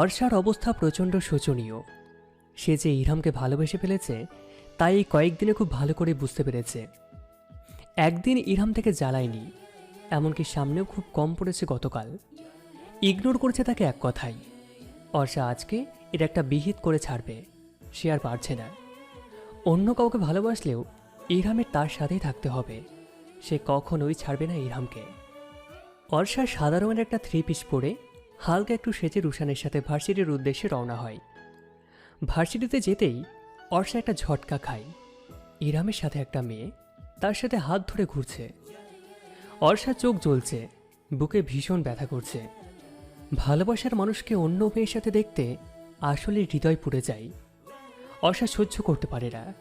অর্ষার অবস্থা প্রচণ্ড শোচনীয়। সে যে ইরহামকে ভালোবেসে ফেলেছে, তাই এই কয়েকদিনে খুব ভালো করে বুঝতে পেরেছে। একদিন ইরহাম থেকে জ্বালায়নি, এমনকি সামনেও খুব কম পড়েছে গতকাল। ইগনোর করছে তাকে এক কথাই, অর্ষা, আজকে এটা একটা বিহিত করে ছাড়বে, সে আর পারছে না। অন্য কাউকে ভালোবাসলেও ইরহামের তার সাথেই থাকতে হবে, সে কখনোই ছাড়বে না ইরহামকে। অর্ষা সাধারণ একটা থ্রি পিস পরে হালকা একটু সেজে রুশানের সাথে ভার্সিটির উদ্দেশ্যে রওনা হয়। ভার্সিটিতে যেতেই অর্ষা একটা ঝটকা খায়। ইরামের সাথে একটা মেয়ে তার সাথে হাত ধরে ঘুরছে। অর্ষা চোখ জ্বলছে, বুকে ভীষণ ব্যথা করছে। ভালোবাসার মানুষকে অন্য মেয়ের সাথে দেখতে আসলে হৃদয় পুড়ে যায়। অর্ষা সহ্য করতে পারে না,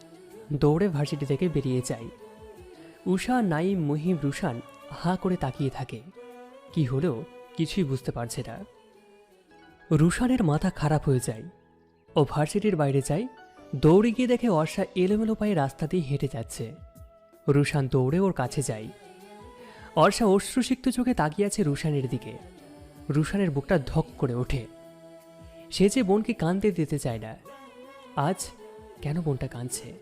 দৌড়ে ভার্সিটি থেকে বেরিয়ে যায়। উষা, নাইম, মহিম, রুশান হাঁ করে তাকিয়ে থাকে। কি হলেও কিছুই বুঝতে পারছে না। রুশানের মাথা খারাপ হয়ে যায়। ও ভার্সিটির বাইরে যায়। দৌড়ে গিয়ে দেখে অর্ষা এলোমেলো পায়ে রাস্তা দিয়ে হেঁটে যাচ্ছে। রুশান দৌড়ে ওর কাছে যায়। অর্ষা অশ্রুসিক্ত চোখে তাকিয়ে আছে রুশানের দিকে। রুশানের বুকটা ধক করে ওঠে। সে যে বোনকে কাঁদতে দিতে চায় না। আজ কেন বোনটা কাঁদছে?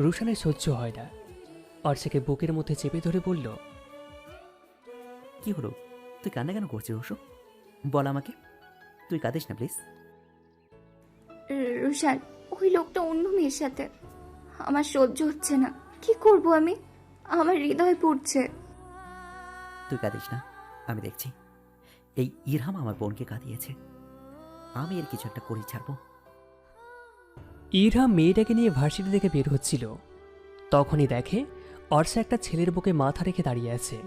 রুশানের সহ্য হয় না। অর্ষাকে বুকের মধ্যে চেপে ধরে বলল, কি হলো? তুই কান্না কেন করছিস অশোক? বল আমাকে। তুই কাঁদিস না প্লিজ রুশান ওই লোকটা অন্য মেয়ের সাথে। আমার সহ্য হচ্ছে না। কি করব আমি? আমার হৃদয় পড়ছে। তুই কাঁদিস না আমি দেখছি। এই ইরহাম আমার বোনকে কাঁদিয়েছে। আমি এর কিছু একটা করি ছাড়বো। ইরহাম মেয়েটাকে নিয়ে ভার্সিটি থেকে বের হচ্ছিল। তখনই দেখে অর্ষা একটা ছেলের বুকে মাথা রেখে দাঁড়িয়ে আছে।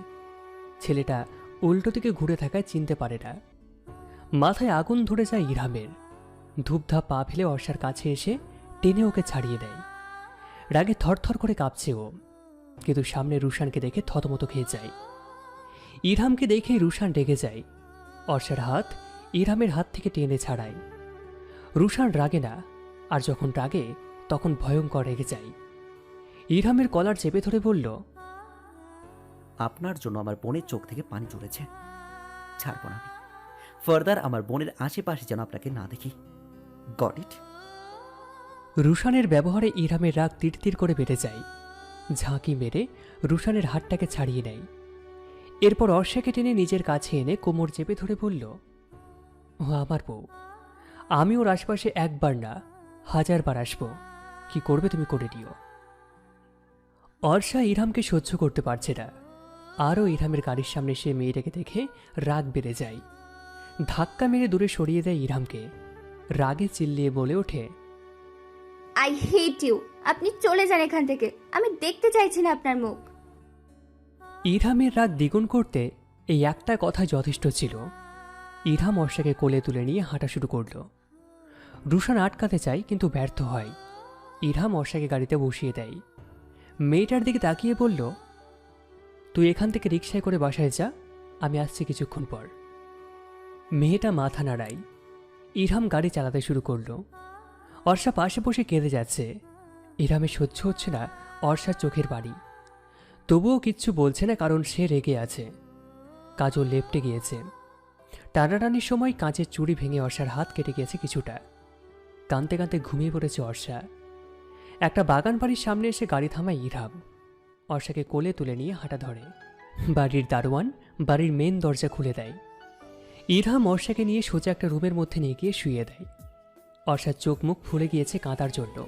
ছেলেটা উল্টো দিকে ঘুরে থাকায় চিনতে পারে না। মাথায় আগুন ধরে যায় ইরহামের। ধূপধাপ পা ফেলে অর্ষার কাছে এসে টেনে ওকে ছাড়িয়ে দেয়। রাগে থরথর করে কাঁপছে ও। কিন্তু সামনে রুশানকে দেখে থতমত খেয়ে যায়। ইরহামকে দেখেই রুশান রেগে যায়। অর্ষার হাত ইরহামের হাত থেকে টেনে ছাড়ায়। রুশান রাগে না, আর যখন রাগে, তখন ভয়ঙ্কর রেগে যায়। ইরহামের কলার চেপে ধরে বলল আপনার জন্য আমার বোনের চোখ থেকে পানি চলেছে ছাড়বো না আমি। ফার্দার, আমার বোনের আশেপাশে যেন আপনাকে না দেখি। Got it. রুশানের ব্যবহারে ইরামের রাগ তীর তীর করে বেড়ে যায়। ঝাঁকি মেরে রুশানের হাতটাকে ছাড়িয়ে নেয়। এরপর অর্ষাকে টেনে নিজের কাছে এনে কোমর চেপে ধরে বলল, ও আমার বউ, আমি ওর আশপাশে একবার না, হাজারবার আসব। কি করবে তুমি করে নিও অর্ষা ইরামকে সহ্য করতে পারছে না। আরও ইরহামের গাড়ির সামনে সে মেয়েটাকে দেখে রাগ বেড়ে যায়। ধাক্কা মেরে দূরে সরিয়ে দেয় ইরহামকে। রাগে চিল্লিয়ে বলে ওঠে আই হেট ইউ আপনি চলে যান এখান থেকে। আমি দেখতে চাইছি না আপনার মুখ। ইরহামের রাগ দ্বিগুণ করতে এই একটা কথা যথেষ্ট ছিল। ইরহাম অর্ষাকে কোলে তুলে নিয়ে হাঁটা শুরু করল। রুশান আটকাতে চায় কিন্তু ব্যর্থ হয়। ইরহাম অর্ষাকে গাড়িতে বসিয়ে দেয়। মেয়েটার দিকে তাকিয়ে বলল তুই এখান থেকে রিক্সায় করে বাসায় যা, আমি আসছি কিছুক্ষণ পর। মেয়েটা মাথা নাড়াই ইরহাম গাড়ি চালাতে শুরু করল। অর্ষা পাশে বসে কেঁদে যাচ্ছে। ইরহামের সহ্য হচ্ছে না অর্ষার চোখের বাড়ি। তবুও কিচ্ছু বলছে না কারণ সে রেগে আছে। কাজল লেপটে গিয়েছে। টানাটানির সময় কাঁচের চুড়ি ভেঙে অর্ষার হাত কেটে গিয়েছে কিছুটা। কাঁদতে কাঁদতে ঘুমিয়ে পড়েছে অর্ষা। একটা বাগান বাড়ির সামনে এসে গাড়ি থামায় ইরহাম। অর্ষাকে কোলে তুলে নিয়ে হাঁটা ধরে। বাড়ির দারোয়ান বাড়ির মেন দরজা খুলে দেয়। ইরহাম অর্ষাকে নিয়ে সোজা একটা রুমের মধ্যে নিয়ে গিয়ে শুয়ে দেয়। অর্ষার চোখ মুখ ফুলে গিয়েছে কাঁদার জন্য।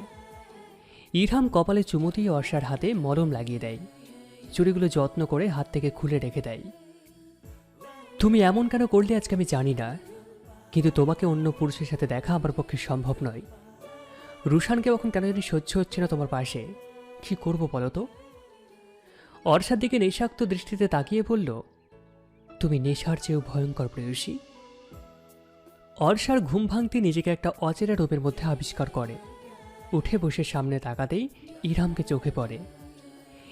ইরহাম কপালে চুমু দিয়ে অর্ষার হাতে মলম লাগিয়ে দেয়। চুড়িগুলো যত্ন করে হাত থেকে খুলে রেখে দেয়। তুমি এমন কেন করলে আজকে আমি জানি না। কিন্তু তোমাকে অন্য পুরুষের সাথে দেখা আমার পক্ষে সম্ভব নয়। রুশানকে এখন কেন জানি সহ্য হচ্ছে না তোমার পাশে। কি করব বলো তো? অর্ষার দিকে নেশাক্ত দৃষ্টিতে তাকিয়ে বলল, তুমি নেশার চেয়েও ভয়ঙ্কর প্রেয়সী। অর্ষার ঘুম ভাঙতে নিজেকে একটা অচেরা রূপের মধ্যে আবিষ্কার করে। উঠে বসে সামনে তাকাতেই ইরহামকে চোখে পড়ে।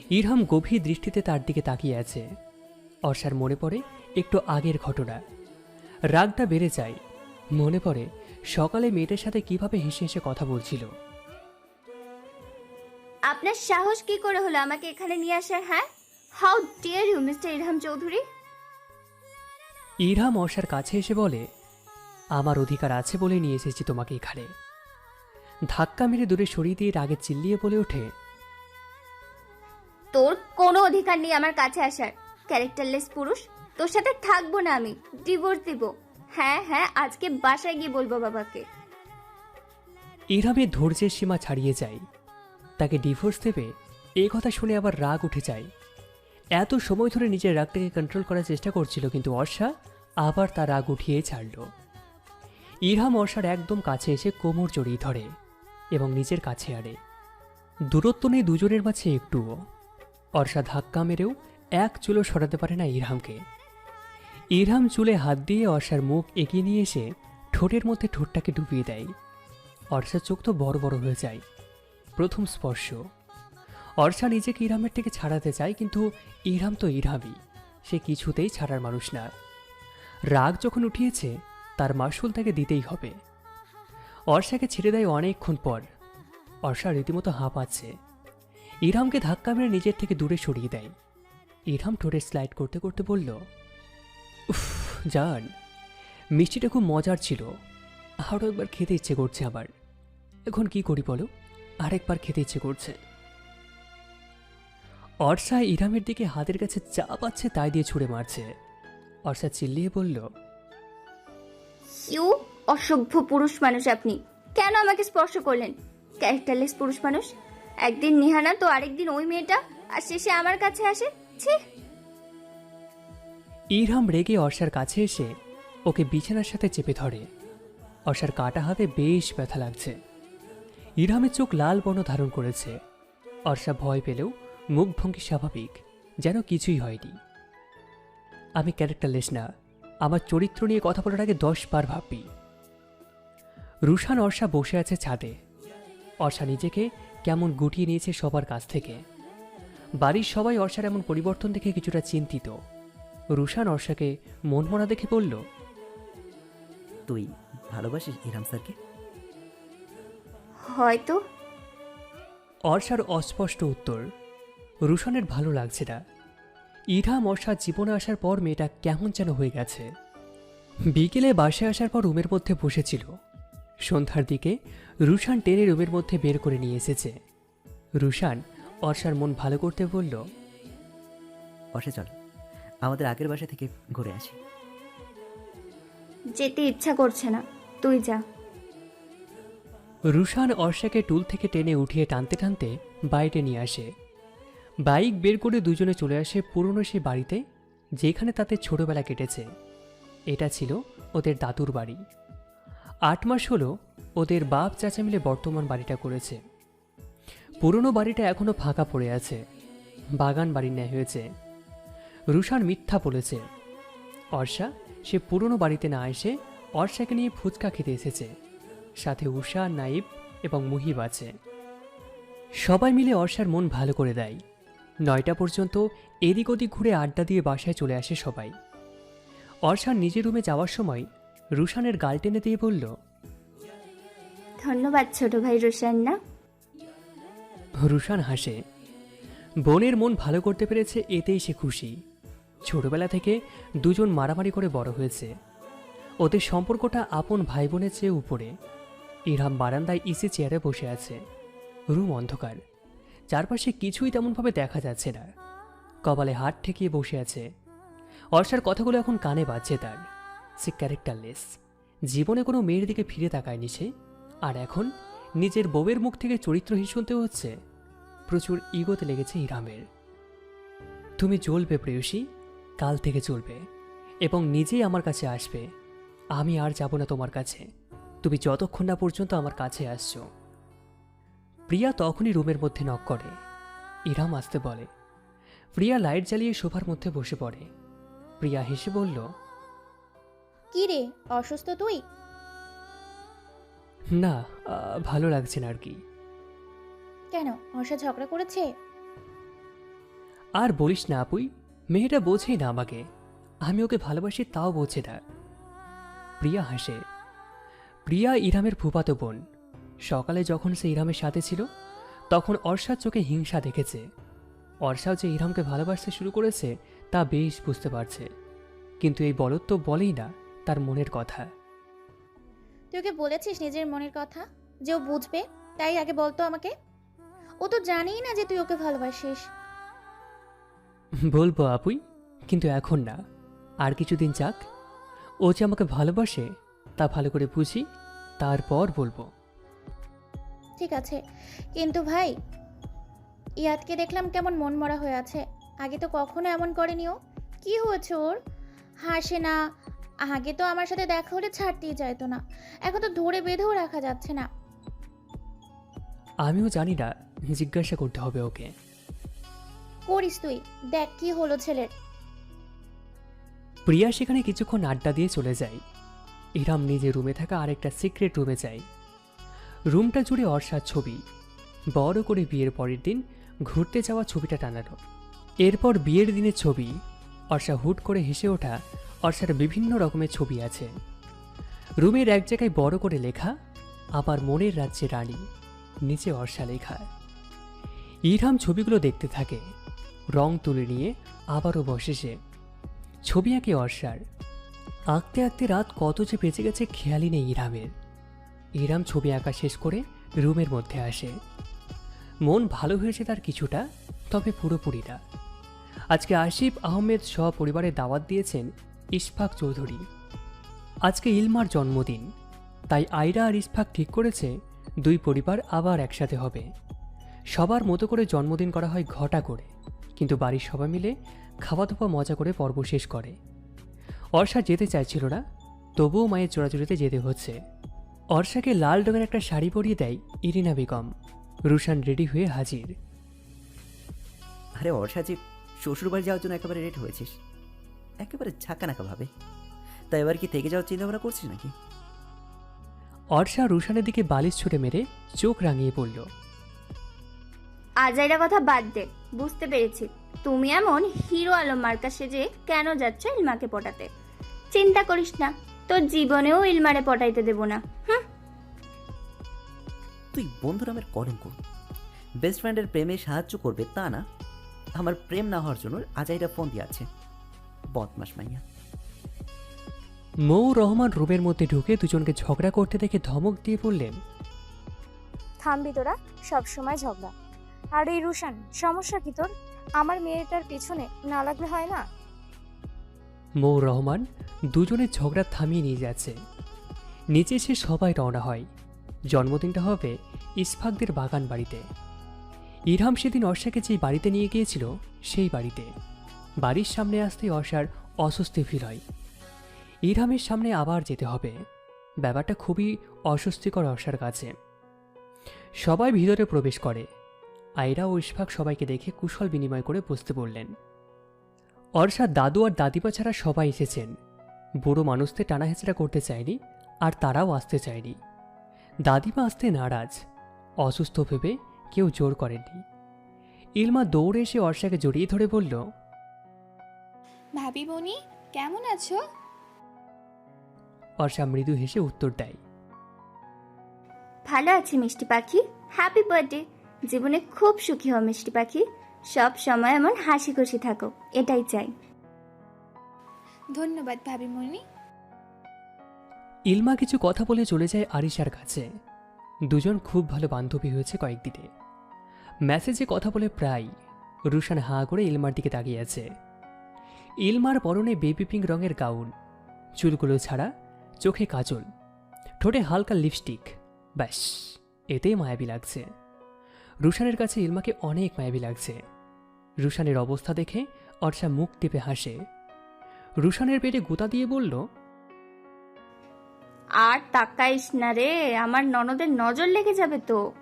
ইরহাম গভীর দৃষ্টিতে তার দিকে তাকিয়ে আছে। অর্ষার মনে পড়ে একটু আগের ঘটনা। রাগটা বেড়ে যায়। মনে পড়ে সকালে মেয়েটার সাথে কীভাবে হেসে হেসে কথা বলছিল। আপনার সাহস কি করে হলো আমাকে এখানে নিয়ে আসার হ্যাঁ? How dare you mister Irham Chowdhury Irham অর্ষার কাছে এসে বলে আমার অধিকার আছে বলে নিয়ে এসেছি তোমাকে এখানে। ধাক্কা মেরে দূরে সরিয়ে দিয়ে রাগে চিল্লিয়ে বলে ওঠে তোর কোনো অধিকার নেই আমার কাছে আসার। ক্যারেক্টারলেস পুরুষ তোর সাথে থাকব না আমি ডিভোর্স দিব। হ্যাঁ হ্যাঁ আজকে বাসায় গিয়ে বলব বাবাকে। ইরহামের ধৈর্যের সীমা ছাড়িয়ে যায়। তাকে ডিভোর্স দেবে এই কথা শুনে আবার রাগ উঠে যায়। এত সময় ধরে নিজের রাগটাকে কন্ট্রোল করার চেষ্টা করছিল কিন্তু অর্ষা আবার তার রাগ উঠিয়ে ছাড়ল। ইরহাম অর্ষার একদম কাছে এসে কোমর জড়িয়ে ধরে এবং নিজের কাছে আনে। দূরত্ব নেই দুজনের মাঝে একটুও। অর্ষা ধাক্কা মেরেও এক চুলো সরাতে পারে না ইরহামকে। ইরহাম চুলে হাত দিয়ে অর্ষার মুখ এগিয়ে নিয়ে এসে ঠোঁটের মধ্যে ঠোঁটটাকে ডুবিয়ে দেয়। অর্ষার চোখ তো বড় বড় হয়ে যায়। প্রথম স্পর্শ। অর্ষা নিজেকে ইরামের থেকে ছাড়াতে চায়, কিন্তু ইরাম তো ইরহামই সে কিছুতেই ছাড়ার মানুষ না। রাগ যখন উঠিয়েছে, তার মাসুল তাকে দিতেই হবে। অর্ষাকে ছেড়ে দেয় অনেকক্ষণ পর। অর্ষা রীতিমতো হাঁপাচ্ছে ইরামকে ধাক্কা মেরে নিজের থেকে দূরে সরিয়ে দেয়। ইরাম ঠোঁটে স্লাইড করতে করতে বলল, উফ, জান, মিষ্টিটা খুব মজার ছিল। আরও একবার খেতে ইচ্ছে করছে আবার এখন কি করি বলো? আরেকবার খেতে ইচ্ছে করছে। অর্ষা ইরামের দিকে হাতের কাছে চা পাচ্ছে তাই দিয়ে ছুঁড়ে মারছে। অর্ষা চিল্লিয়ে বলল ইউ অসভ্য পুরুষ মানুষ আপনি। কেন আমাকে স্পর্শ করলেন? ক্যারেক্টারলেস পুরুষ মানুষ। একদিন নিহানা তো আরেকদিন ওই মেয়েটা আর শেষে আমার কাছে আসে ছি। ইরহাম রেগে অর্ষার কাছে এসে ওকে বিছানার সাথে চেপে ধরে। অর্ষার কাটা হাতে বেশ ব্যথা লাগছে। ইরহামের চোখ লাল বর্ণ ধারণ করেছে। অর্ষা ভয় পেলেও মুখভঙ্গি স্বাভাবিক, যেন কিছুই হয়নি। আমি ক্যারেক্টারলেস না, আমার চরিত্র নিয়ে কথা বলার আগে দশ বার ভাববি রুশান অর্ষা বসে আছে ছাদে। অর্ষা নিজেকে কেমন গুটিয়ে নিয়েছে সবার কাছ থেকে। বাড়ির সবাই অর্ষার এমন পরিবর্তন দেখে কিছুটা চিন্তিত। রুশান অর্ষাকে মনমরা দেখে বলল, তুই ভালোবাসিস ইরাম স্যারকে? হয়তো। অর্ষার অস্পষ্ট উত্তর রুশানের ভালো লাগছে না। ইরহাম অর্ষার জীবনে আসার পর মেয়েটা কেমন যেন হয়ে গেছে। বিকেলে বাসায় আসার পর রুমের মধ্যে বসেছিল। সন্ধ্যার দিকে রুশান টেনে রুমের মধ্যে বের করে নিয়ে এসেছে। রুশান অর্ষার মন ভালো করতে বলল বসে চল। আমাদের আগের বাসা থেকে ঘুরে আসি। যেতে ইচ্ছা করছে না। তুই যা। রুশান অর্ষাকে টুল থেকে টেনে উঠিয়ে টানতে টানতে বাইরে নিয়ে আসে। বাইক বের করে দুজনে চলে আসে পুরনো সে বাড়িতে, যেখানে তাদের ছোটবেলা কেটেছে। এটা ছিল ওদের দাদুর বাড়ি। আট মাস হলো ওদের বাপ চাচা মিলে বর্তমান বাড়িটা করেছে। পুরনো বাড়িটা এখনও ফাঁকা পড়ে আছে। বাগান বাড়ির ন্যায় হয়েছে। রুশান মিথ্যা বলেছে। অর্ষা সে পুরনো বাড়িতে না এসে অর্ষাকে নিয়ে ফুচকা খেতে এসেছে। সাথে উষা নাইব এবং মুহিব আছে। সবাই মিলে অর্ষার মন ভালো করে দেয়। নয়টা পর্যন্ত এদিক ওদিক ঘুরে আড্ডা দিয়ে বাসায় চলে আসে সবাই। অর্ষার নিজের রুমে যাওয়ার সময় রুশানের গাল টেনে দিয়ে বলল ধন্যবাদ ছোট ভাই রোশান না। রুশান হাসে বোনের মন ভালো করতে পেরেছে এতেই সে খুশি। ছোটবেলা থেকে দুজন মারামারি করে বড় হয়েছে। ওদের সম্পর্কটা আপন ভাই বোনের চেয়ে উপরে। ইরহাম বারান্দায় ইসি চেয়ারে বসে আছে। রুম অন্ধকার। চারপাশে কিছুই তেমনভাবে দেখা যাচ্ছে না। কপালে হাত ঠেকিয়ে বসে আছে। অর্ষার কথাগুলো এখন কানে বাজছে তার। সে ক্যারেক্টারলেস। জীবনে কোনো মেয়ের দিকে ফিরে তাকায়নি সে। আর এখন নিজের বউয়ের মুখ থেকে চরিত্রহীন শুনতে হচ্ছে। প্রচুর ইগোতে লেগেছে ইরামের তুমি চলবে প্রেয়সী, কাল থেকে চলবে। এবং নিজেই আমার কাছে আসবে। আমি আর যাব না তোমার কাছে। তুমি যতক্ষণ না পর্যন্ত আমার কাছে আসছো। প্রিয়া তখনই রুমের মধ্যে নক করে। ইরাম আসতে বলে। প্রিয়া লাইট জ্বালিয়ে সোফার মধ্যে বসে পড়ে। প্রিয়া হেসে বলল কি রে অসুস্থ তুই? না আহ, ভালো লাগছে না আর কি। কেন অর্ষা ঝগড়া করেছে? আর বলিস না আপুই মেয়েটা বোঝেই না আমাকে। আমি ওকে ভালোবাসি তাও বোঝে না। প্রিয়া হাসে। প্রিয়া ইরামের ফুপাতো বোন। সকালে যখন সে ইরামের সাথে ছিল তখন অর্ষার চোখে হিংসা দেখেছে। অর্ষাও যে ইরামকে ভালোবাসতে শুরু করেছে তা বেশ বুঝতে পারছে। কিন্তু এই বলদ তো বলেই না তার মনের কথা। তুই ওকে বলেছিস নিজের মনের কথা? যে ও বুঝবে? তাই আগে বলতো আমাকে। ও তো জানেই না যে তুই ওকে ভালোবাসিস। বলব আপুই কিন্তু এখন না। আর কিছুদিন যাক। ও যে আমাকে ভালোবাসে তা ভালো করে বুঝি তারপর বলব। ঠিক আছে কিন্তু ভাই ইয়াদকে দেখলাম কেমন মন মরা হয়ে আছে। আগে তো কখনো এমন করেনি ও। কি হয়েছে ওর? হাসে না। আগে তো আমার সাথে দেখা হলে ছাড়তেই চাইতো না। এখন তো ধরে বেঁধেও রাখা যাচ্ছে না। আমিও জানি না জিজ্ঞাসা করতে হবে ওকে। করিস তুই দেখ কি হলো ছেলের। প্রিয়া সেখানে কিছুক্ষণ আড্ডা দিয়ে চলে যায়। ইরাম নিজের রুমে থাকা আরেকটা সিক্রেট রুমে যায়। রুমটা জুড়ে অর্ষার ছবি। বড় করে বিয়ের পরের দিন ঘুরতে যাওয়া ছবিটা টানানো এরপর বিয়ের দিনের ছবি। অর্ষা হুট করে হেসে ওঠা অর্ষার বিভিন্ন রকমের ছবি আছে। রুমের এক জায়গায় বড় করে লেখা, আমার মনের রাজ্যে রানী নিচে অর্ষা লেখা। ইরহাম ছবিগুলো দেখতে থাকে। রং তুলে নিয়ে আবারও বসে সে। ছবি আঁকে অর্ষার। আঁকতে আঁকতে রাত কত যে বেঁচে গেছে খেয়ালই নেই ইরামের। ইরাম ছবি আঁকা শেষ করে রুমের মধ্যে আসে। মন ভালো হয়েছে তার কিছুটা, তবে পুরোপুরি না আজকে আসিফ আহমেদ সপরিবারে দাওয়াত দিয়েছেন ইশফাক চৌধুরী। আজকে ইলমার জন্মদিন, তাই আয়রা আর ইশফাক ঠিক করেছে দুই পরিবার আবার একসাথে হবে। সবার মতো করে জন্মদিন করা হয় ঘটা করে, কিন্তু বাড়ির সবাই মিলে খাওয়া দাওয়া মজা করে পর্ব শেষ করে। অর্ষা যেতে চাইছিল না তবুও মায়ের চোরাচুরিতে যেতে হচ্ছে। অর্ষাকে লাল রঙের একটা শাড়ি পরিয়ে দেয় ইরিনা বেগম। রুশান রেডি হয়ে হাজির। আরে অর্ষা যে শ্বশুরবাড়ি যাওয়ার জন্য একেবারে রেট হয়েছিস। একেবারে ভাবে। তাই এবার কি থেকে যাওয়ার চিন্তা ভাবনা করছিস নাকি? অর্ষা রুশানের দিকে বালিশ ছুটে মেরে চোখ রাঙিয়ে পড়ল। আজাইরা কথা বাদ দে বুঝতে পেরেছি। তুমি এমন হিরো আলম মার্কা সেজে কেন যাচ্ছ ইলমাকে পটাতে? চিন্তা করিস না তোর জীবনেও ইলমারে পটাইতে দেব না হুম? তুই বন্ধু নামের কলঙ্ক। বেস্ট ফ্রেন্ডের প্রেমে সাহায্য করবে তা না আমার প্রেম না হওয়ার জন্য আজাইরা ফোন দিয়ে আছে। বদমাস মাইয়া। মৌ রহমান রুমের মধ্যে ঢুকে দুজনকে ঝগড়া করতে দেখে ধমক দিয়ে বললেন থামবি তোরা সবসময় ঝগড়া। আর এই রুশান, সমস্যা কি তোর? আমার মেয়েটার পিছনে না লাগলে হয় না? মৌ রহমান দুজনের ঝগড়া থামিয়ে নিয়ে যাচ্ছে। নিচে এসে সবাই রওনা হয়। জন্মদিনটা হবে ইসফাকদের বাগান বাড়িতে। ইরহাম সেদিন অর্ষাকে যেই বাড়িতে নিয়ে গিয়েছিল, সেই বাড়িতে। বাড়ির সামনে আসতেই অর্ষার অস্বস্তি ফিল হয়। ইরহামের সামনে আবার যেতে হবে। ব্যাপারটা খুবই অস্বস্তিকর অর্ষার কাছে। সবাই ভিতরে প্রবেশ করে। আয়রা ও ইশফাক সবাইকে দেখে কুশল বিনিময় করে বসতে বললেন অর্ষার দাদু আর দাদিমা ছাড়া সবাই এসেছেন। বুড়ো মানুষদের টানা হেঁচড়া করতে চায়নি আর তারাও আসতে চায়নি। দাদিমা আসতে নারাজ অসুস্থ ভেবে কেউ জোর করেননি। ইলমা দৌড়ে এসে অর্ষাকে জড়িয়ে ধরে বলল ভাবি বনি কেমন আছো? অর্ষা মৃদু হেসে উত্তর দেয় ভালো আছি মিষ্টি পাখি। হ্যাপি বার্থডে জীবনে খুব সুখী হও মিষ্টি পাখি। সব সময় এমন হাসি খুশি থাকো এটাই চাই। ধন্যবাদ ভাবি মনি ইলমা কিছু কথা বলে চলে যায় আরিশার কাছে। দুজন খুব ভালো বান্ধবী হয়েছে কয়েকদিনে। মেসেজে কথা বলে প্রায় রুশান হাঁ করে ইলমার দিকে তাকিয়ে আছে। ইলমার পরনে বেবি পিঙ্ক রঙের গাউন চুলগুলো ছাড়া চোখে কাজল ঠোঁটে হালকা লিপস্টিক ব্যাস এতেই মায়াবী লাগছে। রুশানের কাছে ইলমাকে অনেক মায়াবী লাগছে। রুশানের অবস্থা দেখে অর্ষা মুখ টিপে হাসে। রুশানের পেটে গুতা দিয়ে বলল আর তাকাইস না রে আমার ননদের নজর লেগে যাবে তো।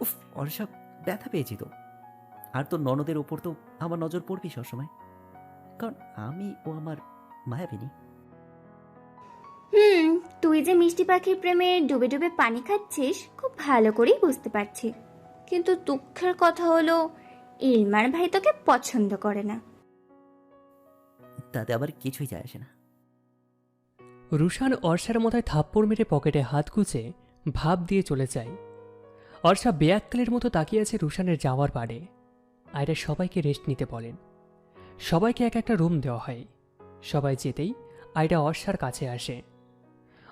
উফ অর্ষা ব্যথা পেয়েছি তো। আর তোর ননদের ওপর তো আমার নজর পড়বি সবসময়। কারণ আমি ও আমার মায়াবিনী। হুম। তুই যে মিষ্টি পাখির প্রেমে ডুবে ডুবে পানি খাচ্ছিস খুব ভালো করেই বুঝতে পারছি। কিন্তু দুঃখের কথা হলো ইলমার ভাই তোকে পছন্দ করে না। তাতে আবার কিছুই যায় আসে না। রুশান অর্ষার মাথায় থাপ্পড় মেরে পকেটে হাত গুছে ভাব দিয়ে চলে যায়। অর্ষা বেয়াক্কালের মতো তাকিয়ে আছে রুশানের যাওয়ার পারে আয়রা সবাইকে রেস্ট নিতে বলেন। সবাইকে এক একটা রুম দেওয়া হয়। সবাই যেতেই আয়রা অর্ষার কাছে আসে।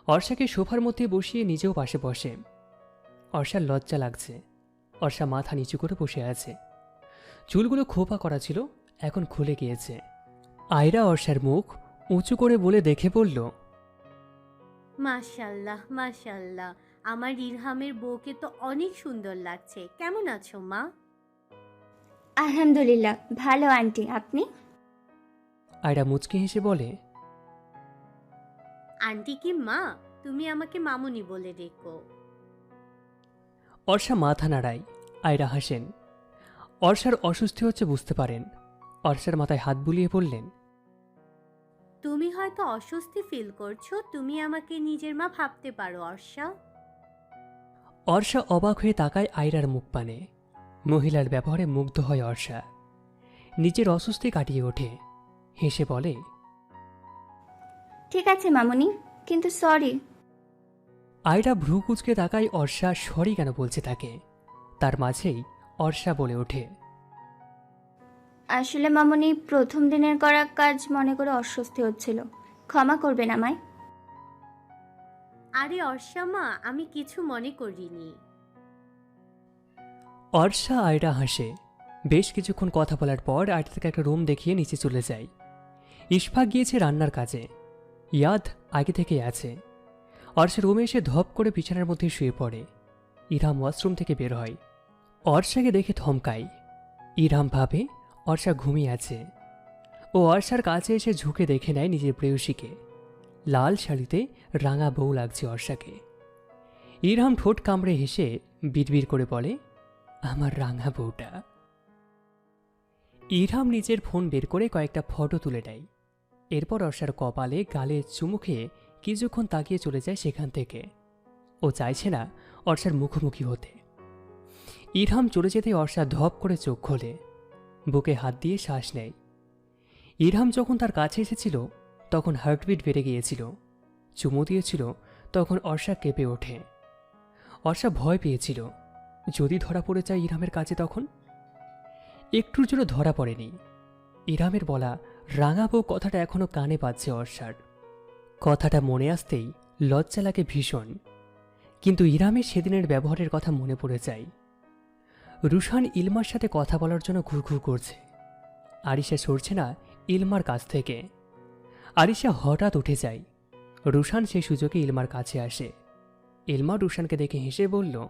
অর্ষাকে সোফার মধ্যে বসিয়ে নিজেও পাশে বসে। অর্ষার লজ্জা লাগছে। অর্ষা মাথা নিচু করে বসে আছে। চুলগুলো খোপা করা ছিল এখন খুলে গিয়েছে। আয়রা অর্ষার মুখ উঁচু করে বলে দেখে বলল মাশাল্লাহ মাশাল্লাহ আমার ইরহামের বউকে তো অনেক সুন্দর লাগছে। কেমন আছো মা? আলহামদুলিল্লাহ ভালো আন্টি। আপনি? আয়রা মুচকি হেসে বলে আন্টি কি মা তুমি আমাকে মামুনি বলে ডেকো। অর্ষা মাথা নাড়ায় আয়রা হাসেন। অর্ষার অসুস্থি হচ্ছে বুঝতে পারেন। অর্ষার মাথায় হাত বুলিয়ে বললেন তুমি হয়তো অস্বস্তি ফিল করছ তুমি আমাকে নিজের মা ভাবতে পারো অর্ষা। অর্ষা অবাক হয়ে তাকায় আয়রার মুখ পানে। মহিলার ব্যবহারে মুগ্ধ হয় অর্ষা। নিজের অস্বস্তি কাটিয়ে ওঠে। হেসে বলে ঠিক আছে মামুনি। কিন্তু সরি আয়রা ভ্রু কুচকে তাকায় অর্ষা সরি কেন বলছে তাকে। তার মাঝেই অর্ষা বলে ওঠে। আসলে মামুনি প্রথম দিনের করা কাজ মনে করে অস্বস্তি হচ্ছিল। ক্ষমা করবেন আমায়। আরে অর্ষা মা আমি কিছু মনে করিনি। অর্ষা আয়রা হাসে। বেশ কিছুক্ষণ কথা বলার পর আয়রা তাকে একটা রুম দেখিয়ে নিচে চলে যায়। ইশফাক গিয়েছে রান্নার কাজে। ইয়াদ আগে থেকেই আছে। অর্ষা রুমে এসে ধপ করে বিছানার মধ্যে শুয়ে পড়ে। ইরহাম ওয়াশরুম থেকে বের হয়। অর্ষাকে দেখে থমকায়। ইরহাম ভাবে অর্ষা ঘুমিয়ে আছে। ও অর্ষার কাছে এসে ঝুঁকে দেখে নেয় নিজের প্রেয়সীকে। লাল শাড়িতে রাঙা বউ লাগছে অর্ষাকে ইরহাম ঠোঁট কামড়ে হেসে বিড়বিড় করে বলে, আমার রাঙা বউটা। ইরহাম নিজের ফোন বের করে কয়েকটা ফটো তুলে নেয়। এরপর অর্ষার কপালে গালে চুমু খেয়ে কিছুক্ষণ তাকিয়ে চলে যায় সেখান থেকে। ও চাইছে না অর্ষার মুখোমুখি হতে। ইরহাম চলে যেতে অর্ষা ধপ করে চোখ খোলে। বুকে হাত দিয়ে শ্বাস নেয়। ইরহাম যখন তার কাছে এসেছিল, তখন হার্টবিট বেড়ে গিয়েছিল। চুমু দিয়েছিল, তখন অর্ষা কেঁপে ওঠে। অর্ষা ভয় পেয়েছিল, যদি ধরা পড়ে যায় ইরহামের কাছে তখন? একটুর জন্য ধরা পড়েনি। ইরহামের বলা রাঙাবো কথাটা এখনও কানে পাচ্ছে অর্ষার। কথাটা মনে আসতেই লজ্জা লাগে ভীষণ। কিন্তু ইরামের সেদিনের ব্যবহারের কথা মনে পড়ে যায়। রুশান ইলমার সাথে কথা বলার জন্য ঘুরঘুর করছে। আরিশা সরছে না ইলমার কাছ থেকে। আরিশা হঠাৎ উঠে যায়। রুশান সেই সুযোগে ইলমার কাছে আসে। ইলমা রুশানকে দেখে হেসে বলল